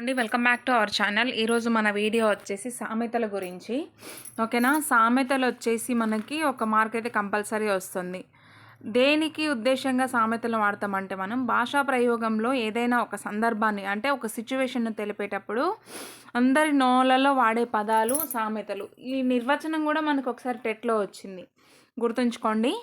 అండి welcome back to our channel. ఈరోజు మన వీడియో వచ్చేసి సామెతల గురించి. ఓకేనా? సామెతలు వచ్చేసి మనకి ఒక మార్క్ అయితే కంపల్సరీ వస్తుంది. దేనికి ఉద్దేశంగా సామెతలు వాడతామంటే మనం భాషా ప్రయోగంలో ఏదైనా ఒక సందర్భాన్ని అంటే ఒక సిచ్యువేషన్ను తెలిపేటప్పుడు అందరి నోలలో వాడే పదాలు సామెతలు. ఈ నిర్వచనం కూడా మనకు ఒకసారి టెట్లో వచ్చింది. గుర్తుంచుకోండి.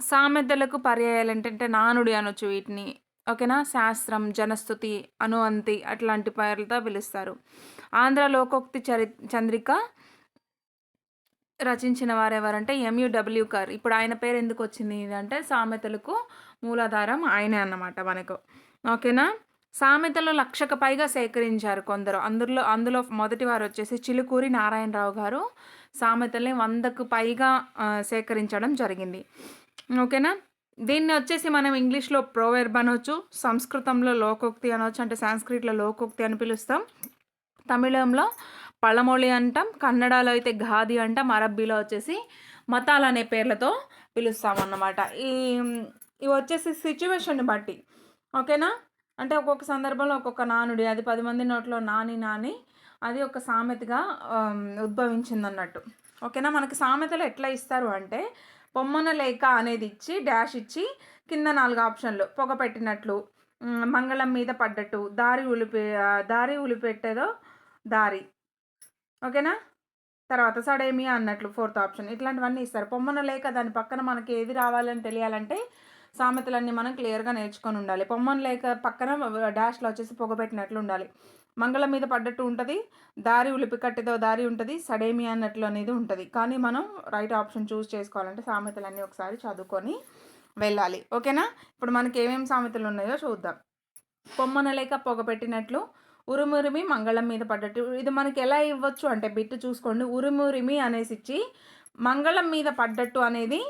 సామెతలకు పర్యాయాలు ఏంటంటే నానుడి అనొచ్చు వీటిని. ఓకేనా? శాస్త్రం జనస్థుతి అనువంతి అట్లాంటి పేర్లతో పిలుస్తారు. ఆంధ్ర లోకోక్తి చరి చంద్రిక రచించిన వారు ఎవరంటే ఎంయుడబ్ల్యూ కర్ ఇప్పుడు ఆయన పేరు ఎందుకు వచ్చింది అంటే సామెతలకు మూలాధారం ఆయనే అన్నమాట మనకు. ఓకేనా? సామెతలు లక్షకు పైగా సేకరించారు కొందరు. అందులో అందులో మొదటి వారు వచ్చేసి చిలుకూరి నారాయణరావు గారు సామెతల్ని వందకు పైగా సేకరించడం జరిగింది. ఓకేనా? దీన్ని వచ్చేసి మనం ఇంగ్లీష్లో ప్రోవెర్బ్ అనొచ్చు సంస్కృతంలో లోకోక్తి అనొచ్చు అంటే సాంస్క్రిట్లో లోకోక్తి అని పిలుస్తాం. తమిళంలో పళ్ళమొళి అంటాం కన్నడలో అయితే ఘాది అంటాం అరబ్బీలో వచ్చేసి మతాలు అనే పేర్లతో పిలుస్తాం అన్నమాట. ఈ ఇవి వచ్చేసి సిచ్యువేషన్ని బట్టి ఓకేనా? అంటే ఒక్కొక్క సందర్భంలో ఒక్కొక్క నానుడి అది పది మంది నోట్లో నాని నాని అది ఒక సామెతగా ఉద్భవించింది అన్నట్టు ఓకేనా? మనకి సామెతలు ఎట్లా ఇస్తారు అంటే పొమ్మన లేక అనేది ఇచ్చి డాష్ ఇచ్చి కింద నాలుగు ఆప్షన్లు. పొగ పెట్టినట్లు మంగళం మీద పడ్డట్టు దారి ఉలిపే దారి ఉలిపెట్టేదో దారి. ఓకేనా? తర్వాత సడేమి అన్నట్లు ఫోర్త్ ఆప్షన్. ఇట్లాంటివన్నీ ఇస్తారు. పొమ్మన లేక దాని పక్కన మనకి ఏది రావాలని తెలియాలంటే సామెతలన్నీ మనం క్లియర్గా నేర్చుకొని ఉండాలి. పొమ్మన లేక పక్కన డాష్లో వచ్చేసి పొగ పెట్టినట్లు ఉండాలి. మంగళం మీద పడ్డట్టు ఉంటుంది దారి ఉలిపి కట్టేదో దారి ఉంటుంది సడేమి అన్నట్లు అనేది ఉంటుంది. కానీ మనం రైట్ ఆప్షన్ చూస్ చేసుకోవాలంటే సామెతలన్నీ ఒకసారి చదువుకొని వెళ్ళాలి. ఓకేనా? ఇప్పుడు మనకి ఏమేమి సామెతలు ఉన్నాయో చూద్దాం. పొమ్మన లేక పొగ పెట్టినట్లు ఉరుమురిమి మంగళం మీద పడ్డట్టు. ఇది మనకి ఎలా ఇవ్వచ్చు అంటే బిట్టు చూసుకోండి. ఉరుమురిమి అనేసి ఇచ్చి మంగళం మీద పడ్డట్టు అనేది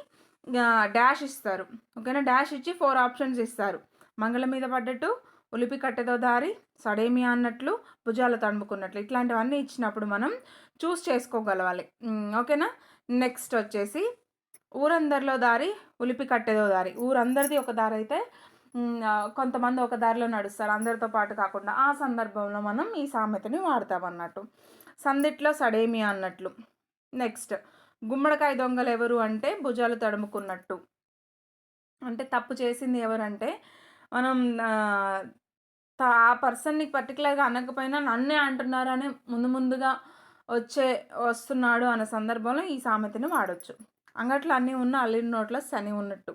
డాష్ ఇస్తారు. ఓకేనా? డాష్ ఇచ్చి ఫోర్ ఆప్షన్స్ ఇస్తారు. మంగళం మీద పడ్డట్టు ఉలిపి కట్టెదో దారి సడేమి అన్నట్లు భుజాలు తడుముకున్నట్లు ఇట్లాంటివన్నీ ఇచ్చినప్పుడు మనం చూస్ చేసుకోగలవాలి. ఓకేనా? నెక్స్ట్ వచ్చేసి ఊరందరిలో దారి ఉలిపి కట్టేదో దారి. ఊరందరిది ఒక దారి అయితే కొంతమంది ఒక దారిలో నడుస్తారు. అందరితో పాటు కాకుండా ఆ సందర్భంలో మనం ఈ సామెతని వాడతాం అన్నట్టు సందిట్లో సడేమి అన్నట్లు. నెక్స్ట్ గుమ్మడికాయ దొంగలు ఎవరు అంటే భుజాలు తడుముకున్నట్టు. అంటే తప్పు చేసింది ఎవరంటే మనం ఆ, పర్సన్ని పర్టికులర్గా అనకపోయినా నన్నే అంటున్నారని ముందు ముందుగా వచ్చే వస్తున్నాడు అనే సందర్భంలో ఈ సామెతని వాడొచ్చు. అంగట్లో అన్నీ ఉన్న అల్లిన నోట్లో శని ఉన్నట్టు.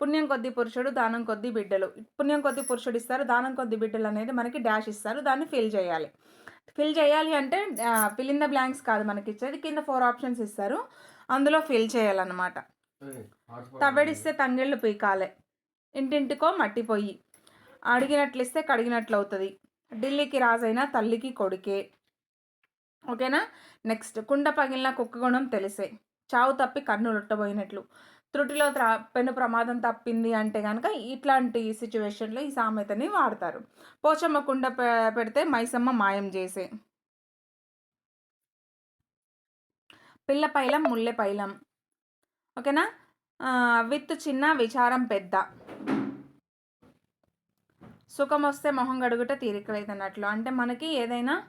పుణ్యం కొద్ది పురుషుడు దానం కొద్ది బిడ్డలు. పుణ్యం కొద్ది పురుషుడు ఇస్తారు దానం కొద్ది బిడ్డలు అనేది మనకి డాష్ ఇస్తారు దాన్ని ఫిల్ చేయాలి. ఫిల్ చేయాలి అంటే ఫిల్ ఇన్ ద బ్లాంక్స్ కాదు మనకి ఇచ్చేది కింద ఫోర్ ఆప్షన్స్ ఇస్తారు అందులో ఫిల్ చేయాలన్నమాట. తవ్వడిస్తే తంగెళ్ళు పీకాలే. ఇంటింటికో మట్టి పొయ్యి అడిగినట్లు ఇస్తే కడిగినట్లు అవుతుంది ఢిల్లీకి రాజైన తల్లికి కొడుకే. ఓకేనా? నెక్స్ట్ కుండ పగిలిన కుక్క గుణం తెలిసే. చావు తప్పి కన్ను లొట్టబోయినట్లు త్రుటిలో త్రా పెను ప్రమాదం తప్పింది అంటే కనుక ఇట్లాంటి సిచ్యువేషన్లో ఈ సామెతని వాడతారు. పోచమ్మ కుండ పెడితే మైసమ్మ మాయం చేసే. పిల్ల పైలం ముల్లె పైలం. ఓకేనా? విత్ చిన్న విచారం పెద్ద. సుఖం వస్తే మొహం గడుగుట తీరిక లేదన్నట్లు అంటే మనకి ఏదైనా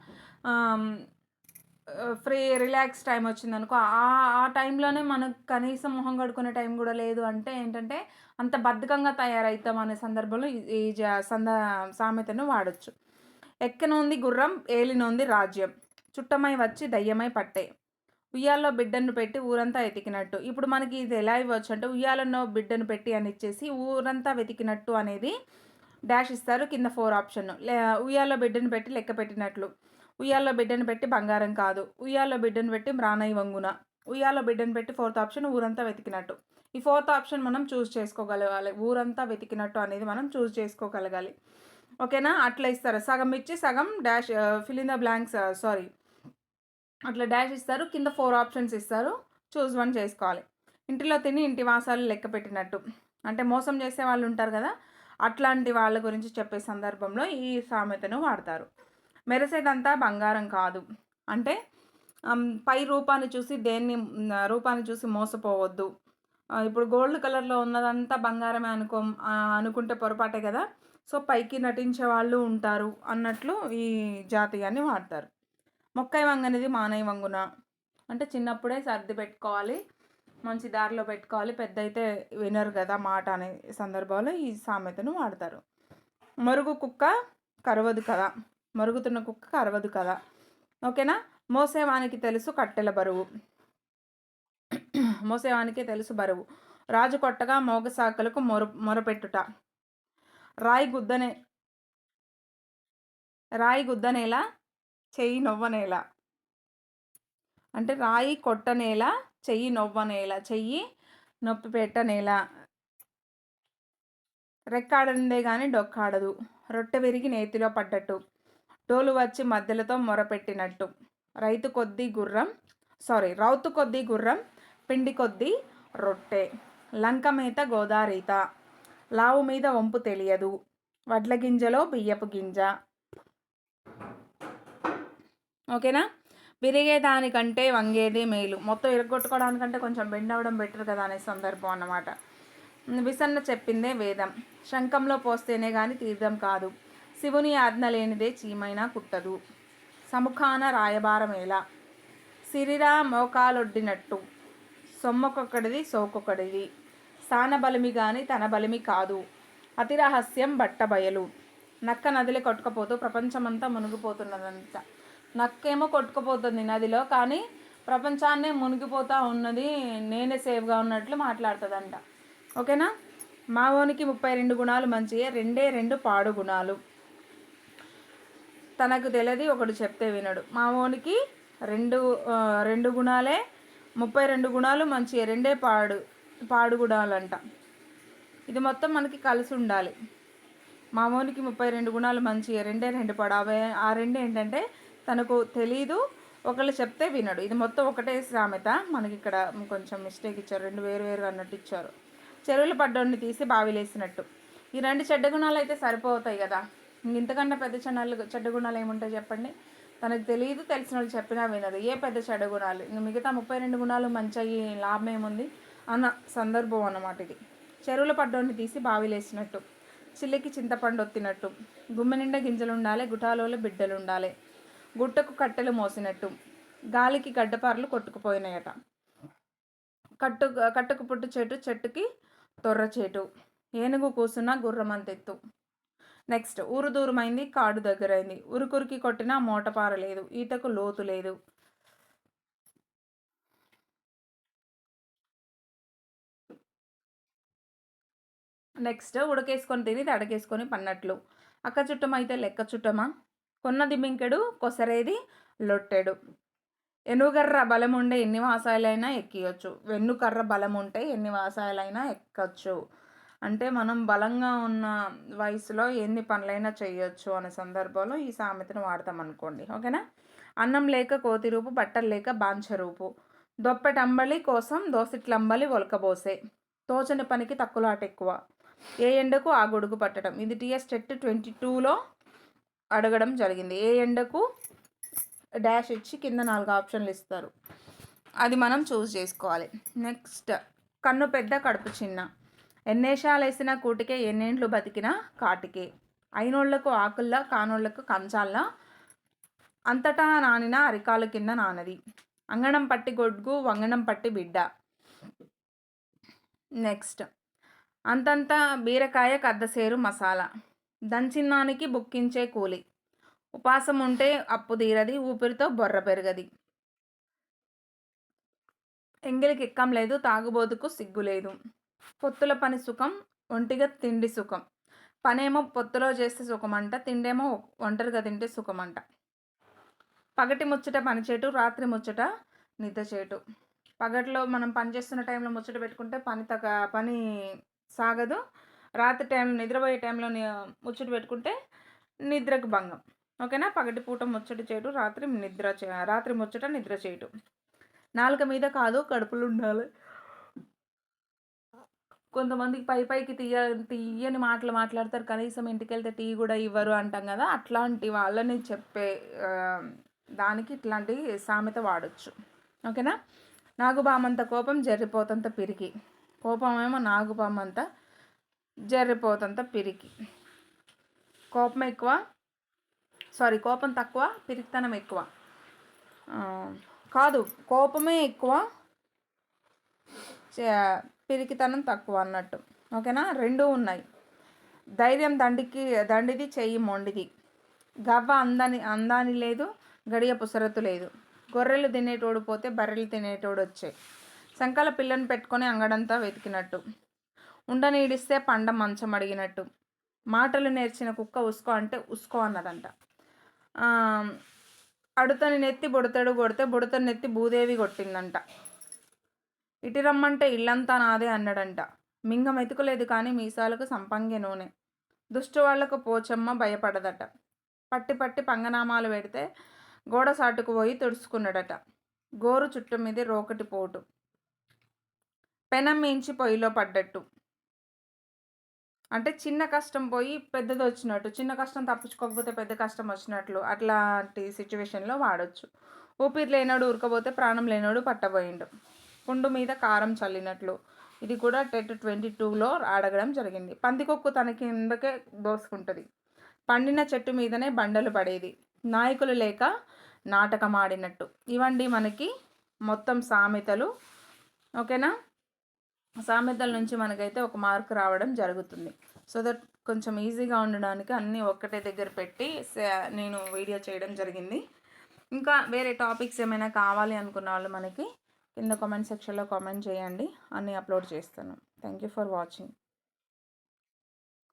ఫ్రీ రిలాక్స్ టైం వచ్చిందనుకో ఆ ఆ టైంలోనే మనకు కనీసం మొహం కడుకునే టైం కూడా లేదు అంటే ఏంటంటే అంత బద్ధకంగా తయారవుతాం అనే సందర్భంలో ఈ- ఈ జ- సంద సామెతను వాడచ్చు. ఎక్కనుంది గుర్రం ఏలినోంది రాజ్యం. చుట్టమై వచ్చి దయ్యమై పట్టే. ఉయ్యాల్లో బిడ్డను పెట్టి ఊరంతా వెతికినట్టు. ఇప్పుడు మనకి ఇది ఎలా ఇవ్వచ్చు అంటే ఉయ్యాలలో బిడ్డను పెట్టి అని ఇచ్చేసి ఊరంతా వెతికినట్టు అనేది డాష్ ఇస్తారు. కింద ఫోర్ ఆప్షన్. ఉయ్యాల్లో బిడ్డను పెట్టి లెక్క పెట్టినట్లు. ఉయ్యాల్లో బిడ్డను పెట్టి బంగారం కాదు. ఉయ్యాల్లో బిడ్డను పెట్టి మ్రానై వంగున. ఉయ్యాల్లో బిడ్డను పెట్టి ఫోర్త్ ఆప్షన్ ఊరంతా వెతికినట్టు. ఈ ఫోర్త్ ఆప్షన్ మనం చూస్ చేసుకోగలగాలి. ఊరంతా వెతికినట్టు అనేది మనం చూస్ చేసుకోగలగాలి. ఓకేనా? అట్లా ఇస్తారు. సగం ఇచ్చి సగం dash fill in the blanks sorry అట్లా డాష్ ఇస్తారు. కింద ఫోర్ ఆప్షన్స్ ఇస్తారు. చూస్ వన్ చేసుకోవాలి. ఇంటిలో తిని ఇంటి వాసాలు లెక్క పెట్టినట్టు. అంటే మోసం చేసే వాళ్ళు ఉంటారు కదా అట్లాంటి వాళ్ళ గురించి చెప్పే సందర్భంలో ఈ సామెతను వాడతారు. మెరిసేదంతా బంగారం కాదు. అంటే పై రూపాన్ని చూసి దేన్ని రూపాన్ని చూసి మోసపోవద్దు. ఇప్పుడు గోల్డ్ కలర్లో ఉన్నదంతా బంగారమే అనుకో అనుకుంటే పొరపాటే కదా? సో పైకి నటించే వాళ్ళు ఉంటారు అన్నట్లు ఈ జాతీయాన్ని వాడతారు. మొక్కై వంగనేది మానై వంగున. అంటే చిన్నప్పుడే సర్ది పెట్టుకోవాలి. మంచి దారిలో పెట్టుకోవాలి. పెద్ద అయితే వినరు కదా మాట అనే సందర్భంలో ఈ సామెతను వాడతారు. మరుగు కుక్క కరవదు కదా. మరుగుతున్న కుక్క కరవదు కదా. ఓకేనా? మోసేవానికి తెలుసు కట్టెల బరువు. మోసేవానికి తెలుసు బరువు. రాజు కొట్టగా మోగసాకలకు మొర మొరపెట్టుట. రాయి గుద్దనే రాయి గుద్దనేలా? చెయ్యి నొవ్వనేలా? అంటే రాయి కొట్టనేలా? చెయ్యి నవ్వనేలా చెయ్యి నొప్పి పెట్టనేలా. రెక్కాడందే కానీ డొక్కాడదు. రొట్టె విరిగి నేతిలో పడ్డట్టు. డోలు వచ్చి మధ్యలతో మొరపెట్టినట్టు. రైతు కొద్దీ గుర్రం సారీ రౌతు కొద్దీ గుర్రం పిండి కొద్దీ రొట్టె. లంక మీద గోదారీత. లావు మీద వంపు తెలియదు. వడ్ల గింజలో బియ్యపు గింజ. ఓకేనా? విరిగేదానికంటే వంగేది మేలు. మొత్తం ఇరగొట్టుకోవడానికంటే కొంచెం బెండ్ అవ్వడం బెటర్ కదా అనే సందర్భం అన్నమాట. విసన్న చెప్పిందే వేదం. శంఖంలో పోస్తేనే కానీ తీర్థం కాదు. శివుని ఆజ్ఞ లేనిదే చీమైనా కుట్టదు. సముఖాన రాయబారమేలా సిరిరా మోకాలొడ్డినట్టు. సొమ్మొక్కొక్కడిది సోకొకడిది స్థాన బలిమి కానీ తన బలిమి కాదు. అతి రహస్యం బట్టబయలు నక్క నదిలి కొట్టుకపోతూ ప్రపంచమంతా మునిగిపోతున్నదంతా నక్కేమో కొట్టుకుపోతుంది నదిలో కానీ ప్రపంచాన్నే మునిగిపోతూ ఉన్నది నేనే సేఫ్గా ఉన్నట్లు మాట్లాడుతుందంట. ఓకేనా? మావోనికి ముప్పై రెండు గుణాలు మంచి రెండే రెండు పాడు గుణాలు. తనకు తెలియదు ఒకడు చెప్తే వినడు. మావోనికి రెండు రెండు గుణాలే ముప్పై రెండు గుణాలు మంచి రెండే పాడు పాడు గుణాలంట. ఇది మొత్తం మనకి కలిసి ఉండాలి. మామూలుకి ముప్పై రెండు గుణాలు మంచిగా రెండే రెండు పాడు. అవే ఆ రెండు ఏంటంటే తనకు తెలీదు ఒకళ్ళు చెప్తే వినడు. ఇది మొత్తం ఒకటే సామెత. మనకి ఇక్కడ కొంచెం మిస్టేక్ ఇచ్చారు. రెండు వేరు వేరు అన్నట్టు ఇచ్చారు. చెరువులు పడ్డోడిని తీసి బావిలేసినట్టు. ఈ రెండు చెడ్డ గుణాలు అయితే సరిపోతాయి కదా. ఇంతకన్నా పెద్ద చెన్నాలు చెడ్డ గుణాలు ఏముంటాయి చెప్పండి? తనకు తెలియదు తెలిసిన వాళ్ళు చెప్పినా వినదు. ఏ పెద్ద చెడ్డ గుణాలు? మిగతా ముప్పై రెండు గుణాలు మంచి లాభం ఏముంది? అన్న సందర్భం అన్నమాట ఇది. చెరువుల పడ్డోడిని తీసి బావిలేసినట్టు. చిల్లికి చింతపండు ఒత్తినట్టు. గుమ్మ నిండా గింజలు ఉండాలి గుటాలలో బిడ్డలు ఉండాలి గుట్టకు కట్టెలు మోసినట్టు. గాలికి గడ్డపారలు కొట్టుకుపోయినాయట. కట్టు కట్టుకు పుట్టు చెట్టు చెట్టుకి తొర్ర చేటు. ఏనుగు కూసున్న గుర్రమంతెత్తు. నెక్స్ట్ ఊరు దూరమైంది కాడు దగ్గరైంది. ఉరుకురికి కొట్టిన మూటపార లేదు ఈతకు లోతు లేదు. నెక్స్ట్ ఉడకేసుకొని తిని తడకేసుకొని పన్నట్లు. అక్క చుట్టమైతే లెక్క చుట్టమా? కొన్నది మింకెడు కొసరేది లొట్టెడు. ఎనుగర్ర బలం ఉండే ఎన్ని వాసాయలైనా ఎక్కియొచ్చు. వెన్నుకర్ర బలం ఉంటే ఎన్ని వాసాయలైనా ఎక్కచ్చు. అంటే మనం బలంగా ఉన్న వయసులో ఎన్ని పనులైనా చేయొచ్చు అనే సందర్భంలో ఈ సామెతను వాడతాం అనుకోండి. ఓకేనా? అన్నం లేక కోతి రూపు బట్టలు లేక బాంచ రూపు. దొప్పెటంబలి కోసం దోసిట్లంబలి ఒలకబోసే. తోచని పనికి తక్కువలాట ఎక్కువ ఏ ఎండకు ఆ గొడుగు పట్టడం? ఇది టీఎస్ టెట్ ట్వంటీ టూలో అడగడం జరిగింది. ఏ ఎండకు డాష్ ఇచ్చి కింద నాలుగు ఆప్షన్లు ఇస్తారు. అది మనం చూస్ చేసుకోవాలి. నెక్స్ట్ కన్ను పెద్ద కడుపు చిన్న. ఎన్నేషాలు వేసిన కూటికే ఎన్నేండ్లు బతికినా కాటికే. అయినోళ్ళకు ఆకుల్లా కానోళ్ళకు కంచాల్లా. అంతటా నానిన అరికాల కింద నానది. అంగణం పట్టి గొడ్గు వంగణం పట్టి బిడ్డ. నెక్స్ట్ అంతంత బీరకాయ కద్దసేరు మసాలా. దంచిన్నానికి బుక్కించే కూలి. ఉపాసం ఉంటే అప్పు తీరది ఊపిరితో బొర్ర పెరగది. ఎంగిలికి ఎక్కం లేదు తాగుబోతుకు సిగ్గు లేదు. పొత్తుల పని సుఖం ఒంటిగా తిండి సుఖం. పనేమో పొత్తులో చేస్తే సుఖమంట తిండేమో ఒంటరిగా తింటే సుఖమంట. పగటి ముచ్చట పనిచేటు రాత్రి ముచ్చట నిద్ర పగట్లో పగటిలో మనం పని చేస్తున్న టైంలో ముచ్చట పెట్టుకుంటే పని తగ పని సాగదు. రాత్రి టైం నిద్రపోయే టైంలో ముచ్చట పెట్టుకుంటే నిద్రకు భంగం. ఓకేనా? పగటి పూట ముచ్చట చేయటం రాత్రి నిద్ర రాత్రి ముచ్చట నిద్ర చేయటం. నాలుక మీద కాదు కడుపులు ఉండాలి. కొంతమందికి పై పైకి తీయ తీయని మాటలు మాట్లాడతారు. కనీసం ఇంటికి వెళ్తే టీ కూడా ఇవ్వరు అంటాం కదా? అట్లాంటి వాళ్ళని చెప్పే దానికి ఇట్లాంటి సామెత వాడచ్చు. ఓకేనా? నాగుబామంత కోపం జరిపోతంత పిరికి. కోపమేమో నాగుబామంతా జరిపోతంత పిరికి. కోపం ఎక్కువ. సారీ కోపం తక్కువ పిరికితనం ఎక్కువ. కాదు కోపమే ఎక్కువ. చే- పిరికితనం తక్కువ అన్నట్టు. ఓకేనా? రెండూ ఉన్నాయి. ధైర్యం దండికి దండిది చెయ్యి మొండిది. గవ్వ అందని అందాని లేదు గడియ పుసరత్తు లేదు. గొర్రెలు తినేటోడు పోతే బర్రెలు తినేటోడు వచ్చాయి సంకల పిల్లని పెట్టుకొని అంగడంతా వెతికినట్టు. ఉండనీడిస్తే పండ మంచం అడిగినట్టు. మాటలు నేర్చిన కుక్క ఉసుకో అంటే ఉసుకో అన్నదంట. అడుతని నెత్తి బుడతడు కొడితే బుడతని నెత్తి భూదేవి కొట్టిందంట. ఇటు రమ్మంటే ఇల్లంతా నాదే అన్నాడంట. మింగ మెతుకులేదు కానీ మీసాలకు సంపంగి నూనె. దుష్టు వాళ్ళకు పోచమ్మ భయపడదట. పట్టి పట్టి పంగనామాలు పెడితే గోడ సాటుకు పోయి తుడుచుకున్నాడట. గోరు చుట్టు మీద రోకటి పోటు. పెనం మించి పొయ్యిలో పడ్డట్టు. అంటే చిన్న కష్టం పోయి పెద్దది వచ్చినట్టు చిన్న కష్టం తప్పించుకోకపోతే పెద్ద కష్టం వచ్చినట్లు అట్లాంటి సిచ్యువేషన్లో వాడచ్చు. ఊపిరి లేనోడు ఉరకపోతే ప్రాణం లేనోడు పట్టబోయిండు. పుండు మీద కారం చల్లినట్లు. ఇది కూడా టెట్ ట్వంటీ టూలో అడగడం జరిగింది. పందికొక్కు తన కిందకే దోసుకుంటుంది. పండిన చెట్టు మీదనే బండలు పడేది. నాయకులు లేక నాటకం ఆడినట్టు ఇవండి మనకి మొత్తం సామెతలు. ఓకేనా? సామెతల నుంచి మనకైతే ఒక మార్క్ రావడం జరుగుతుంది. సో దట్ కొంచెం ఈజీగా ఉండడానికి అన్నీ ఒక్కటే దగ్గర పెట్టి నేను వీడియో చేయడం జరిగింది. ఇంకా వేరే టాపిక్స్ ఏమైనా కావాలి అనుకున్న వాళ్ళు మనకి కింద కామెంట్ సెక్షన్లో కామెంట్ చేయండి. అన్నీ అప్లోడ్ చేస్తాను. Thank you for watching.